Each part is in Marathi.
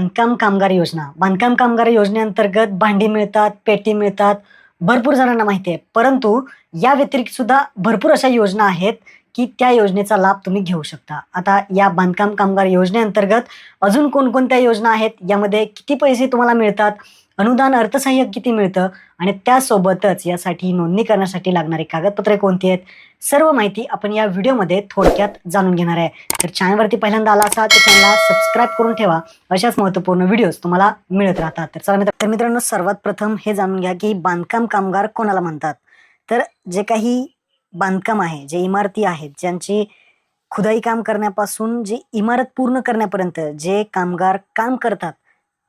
बांधकाम कामगार योजना. बांधकाम कामगार योजनेअंतर्गत भांडी मिळतात पेटी मिळतात भरपूर जणांना माहिती आहे परंतु या व्यतिरिक्त सुद्धा भरपूर अशा योजना आहेत की त्या योजनेचा लाभ तुम्ही घेऊ शकता. आता या बांधकाम कामगार योजनेअंतर्गत अजून कोणकोणत्या योजना आहेत? यामध्ये किती पैसे तुम्हाला मिळतात? अनुदान अर्थसहाय्य किती मिळतं? आणि त्यासोबतच यासाठी नोंदणी करण्यासाठी लागणारी कागदपत्रे कोणती आहेत? सर्व माहिती आपण या व्हिडिओमध्ये थोडक्यात जाणून घेणार आहे. तर चॅनलवरती पहिल्यांदा आला असाल तर चॅनलला सबस्क्राईब करून ठेवा. अशाच महत्त्वपूर्ण व्हिडिओज तुम्हाला मिळत राहतात. तर चला मित्र तर मित्रांनो सर्वात प्रथम हे जाणून घ्या की बांधकाम कामगार कोणाला म्हणतात? तर जे काही बांधकाम आहे जे इमारती आहेत ज्यांची खुदाई काम करण्यापासून जे इमारत पूर्ण करण्यापर्यंत जे कामगार काम करतात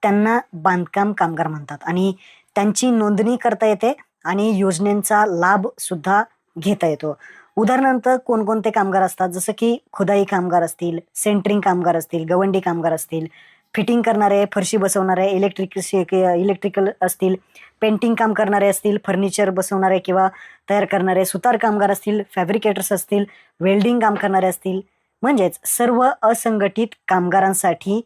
त्यांना बांधकाम कामगार म्हणतात. आणि त्यांची नोंदणी करता येते आणि योजनेचा लाभ सुद्धा घेता येतो. उदाहरणार्थ कोणकोणते कामगार असतात? जसं की खुदाई कामगार असतील सेंटरिंग कामगार असतील गवंडी कामगार असतील फिटिंग करणारे फरशी बसवणारे इलेक्ट्रिक इलेक्ट्रिकल असतील पेंटिंग काम करणारे असतील फर्निचर बसवणारे किंवा तयार करणारे सुतार कामगार असतील फॅब्रिकेटर्स असतील वेल्डिंग काम करणारे असतील. म्हणजेच सर्व असंघटित कामगारांसाठी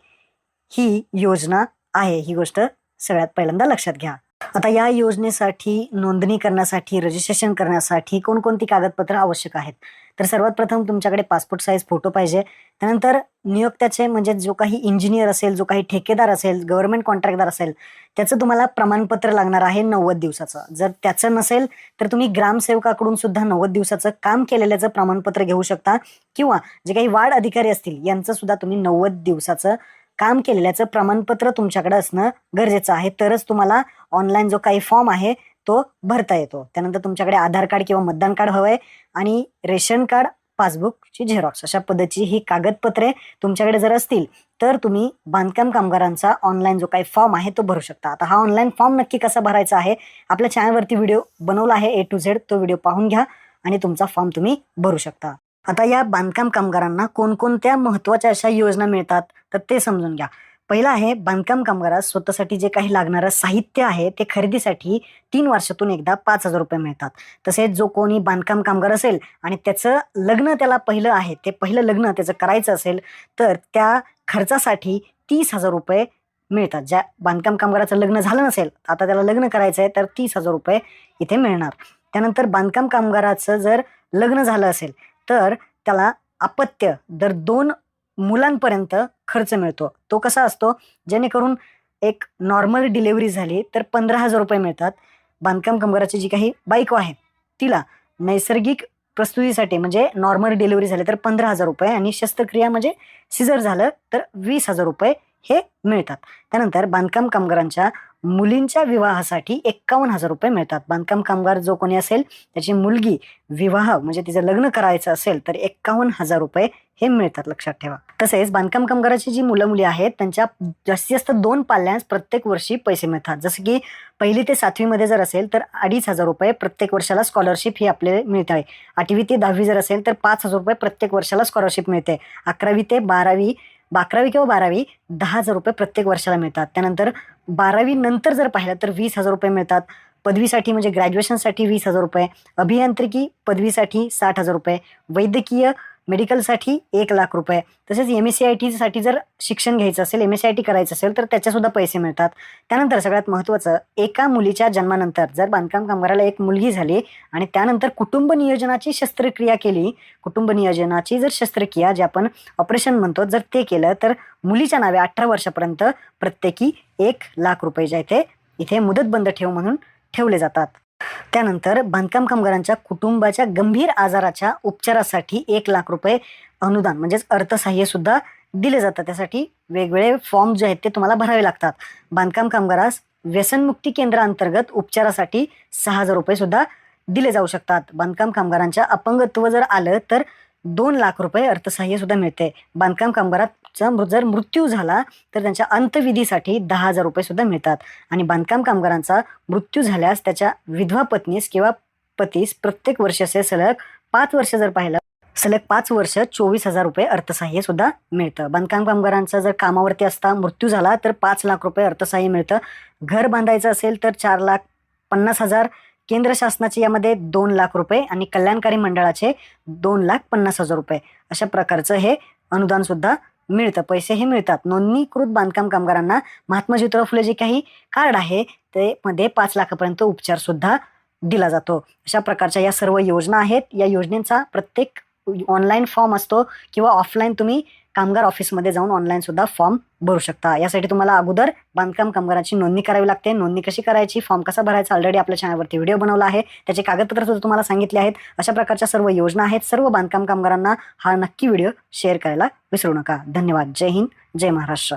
ही योजना आहे ही गोष्ट सगळ्यात पहिल्यांदा लक्षात घ्या. आता या योजनेसाठी नोंदणी करण्यासाठी रजिस्ट्रेशन करण्यासाठी कोणकोणती कागदपत्र आवश्यक आहेत? तर सर्वात प्रथम तुमच्याकडे पासपोर्ट साईज फोटो पाहिजे. त्यानंतर नियोक्त्याचे म्हणजे जो काही इंजिनियर असेल जो काही ठेकेदार असेल गव्हर्नमेंट कॉन्ट्रॅक्टदार असेल त्याचं तुम्हाला प्रमाणपत्र लागणार आहे नव्वद दिवसाचं. जर त्याचं नसेल तर तुम्ही ग्रामसेवकाकडून सुद्धा नव्वद दिवसाचं काम केलेल्याचं प्रमाणपत्र घेऊ शकता. किंवा जे काही वाढ अधिकारी असतील यांचं सुद्धा तुम्ही नव्वद दिवसाचं काम केलेल्याचं प्रमाणपत्र तुमच्याकडे असणं गरजेचं आहे. तरच तुम्हाला ऑनलाईन जो काही फॉर्म आहे तो भरता येतो. त्यानंतर तुमच्याकडे आधार कार्ड किंवा मतदान कार्ड हवंय आणि रेशन कार्ड पासबुकची झेरॉक्स अशा पद्धतीची ही कागदपत्रे तुमच्याकडे जर असतील तर तुम्ही बांधकाम कामगारांचा ऑनलाईन जो काही फॉर्म आहे तो भरू शकता. आता हा ऑनलाईन फॉर्म नक्की कसा भरायचा आहे आपल्या चॅनलवरती व्हिडिओ बनवला आहे ए टू झेड तो व्हिडिओ पाहून घ्या आणि तुमचा फॉर्म तुम्ही भरू शकता. आता या बांधकाम कामगारांना कोणकोणत्या महत्त्वाच्या अशा योजना मिळतात तर ते समजून घ्या. पहिलं आहे बांधकाम कामगारास स्वतःसाठी जे काही लागणारं साहित्य आहे ते खरेदीसाठी तीन वर्षातून एकदा पाच हजार रुपये मिळतात. तसेच जो कोणी बांधकाम कामगार असेल आणि त्याचं लग्न त्याला पहिलं आहे ते पहिलं लग्न त्याचं करायचं असेल तर त्या खर्चासाठी तीस हजार रुपये मिळतात. ज्या बांधकाम कामगाराचं लग्न झालं नसेल आता त्याला लग्न करायचं आहे तर तीस हजार रुपये इथे मिळणार. त्यानंतर बांधकाम कामगाराचं जर लग्न झालं असेल तर त्याला अपत्य दर दोन मुलांपर्यंत खर्च मिळतो. तो कसा असतो? जेणेकरून एक नॉर्मल डिलेवरी झाली तर पंधरा हजार रुपये मिळतात. बांधकाम कामगाराची जी काही बायको आहे तिला नैसर्गिक प्रस्तुतीसाठी म्हणजे नॉर्मल डिलिव्हरी झाली तर पंधरा हजार रुपये आणि शस्त्रक्रिया म्हणजे सिझर झालं तर वीस हजार रुपये हे मिळतात. त्यानंतर बांधकाम कामगारांच्या मुलींच्या विवाहासाठी एक्कावन्न हजार रुपये मिळतात. बांधकाम कामगार जो कोणी असेल त्याची मुलगी विवाह म्हणजे तिचं लग्न करायचं असेल तर एक्कावन्न हजार रुपये हे मिळतात लक्षात ठेवा. तसेच बांधकाम कामगाराची जी मुलं मुली आहेत त्यांच्या जास्तीत जास्त दोन पाल्यांस प्रत्येक वर्षी पैसे मिळतात. जसं की पहिली ते सातवीमध्ये जर असेल तर अडीच हजार रुपये प्रत्येक वर्षाला स्कॉलरशिप ही आपल्याला मिळते आहे आठवी ते दहावी जर असेल तर पाच हजार रुपये प्रत्येक वर्षाला स्कॉलरशिप मिळते अकरावी ते बारावी अकरावी किंवा बारावी दहा हजार रुपये प्रत्येक वर्षाला मिळतात. त्यानंतर बारावी नंतर जर पाहिलं तर वीस हजार रुपये मिळतात. पदवीसाठी म्हणजे ग्रॅज्युएशनसाठी वीस हजार रुपये. अभियांत्रिकी पदवीसाठी साठ हजार रुपये. वैद्यकीय मेडिकलसाठी एक लाख रुपये. तसेच एम एस सी आय टीसाठी जर शिक्षण घ्यायचं असेल M S C I T करायचं असेल तर त्याच्यासुद्धा पैसे मिळतात. त्यानंतर सगळ्यात महत्त्वाचं एका मुलीच्या जन्मानंतर जर बांधकाम कामगाराला एक मुलगी झाली आणि त्यानंतर कुटुंब नियोजनाची शस्त्रक्रिया केली कुटुंब नियोजनाची जर शस्त्रक्रिया जे आपण ऑपरेशन म्हणतो जर ते केलं तर मुलीच्या नावे अठरा वर्षापर्यंत प्रत्येकी एक लाख रुपये जे आहे ते इथे मुदतबंद ठेव म्हणून ठेवले जातात. त्यानंतर बांधकाम कामगारांच्या कुटुंबाच्या गंभीर आजाराच्या उपचारासाठी एक लाख रुपये अनुदान म्हणजेच अर्थसहाय्य सुद्धा दिले जातं त्यासाठी वेगवेगळे फॉर्म जे आहेत ते तुम्हाला भरावे लागतात. बांधकाम कामगारास व्यसनमुक्ती केंद्राअंतर्गत उपचारासाठी सहा हजार रुपये सुद्धा दिले जाऊ शकतात. बांधकाम कामगारांच्या अपंगत्व जर आलं तर दोन लाख रुपये अर्थसहाय्य सुद्धा मिळते. बांधकाम कामगारात मृ- जर मृत्यू झाला तर त्यांच्या अंतविधीसाठी दहा हजार रुपये सुद्धा मिळतात. आणि बांधकाम कामगारांचा मृत्यू झाल्यास त्याच्या विधवा पत्नीस किंवा पतीस प्रत्येक वर्ष असे सलग पाच वर्ष जर पाहिलं सलग पाच वर्ष चोवीस हजार रुपये अर्थसहाय्य सुद्धा मिळतं. बांधकाम कामगारांचा जर कामावरती असता मृत्यू झाला तर पाच लाख रुपये अर्थसहाय्य मिळतं. घर बांधायचं असेल तर चार लाख पन्नास हजार. केंद्र शासनाचे यामध्ये दोन लाख रुपये आणि कल्याणकारी मंडळाचे दोन लाख पन्नास हजार रुपये. अशा प्रकारचं हे अनुदान सुद्धा मिळतं पैसे हे मिळतात. नोंदणीकृत बांधकाम कामगारांना महात्मा ज्योतिराव फुले जे काही कार्ड आहे ते मध्ये पाच लाखापर्यंत उपचार सुद्धा दिला जातो. अशा प्रकारच्या या सर्व योजना आहेत. या योजनेचा प्रत्येक ऑनलाईन फॉर्म असतो किंवा ऑफलाईन तुम्ही कामगार ऑफिसमध्ये जाऊन ऑनलाईन सुद्धा फॉर्म भरू शकता. यासाठी तुम्हाला अगोदर बांधकाम कामगारांची नोंदणी करावी लागते. नोंदणी कशी करायची? फॉर्म कसा भरायचा? ऑलरेडी आपल्या चॅनलवरती व्हिडिओ बनवला आहे. त्याचे कागदपत्र सुद्धा तुम्हाला सांगितले आहेत. अशा प्रकारच्या सर्व योजना आहेत. सर्व बांधकाम कामगारांना हा नक्की व्हिडिओ शेअर करायला विसरू नका. धन्यवाद. जय हिंद. जय महाराष्ट्र.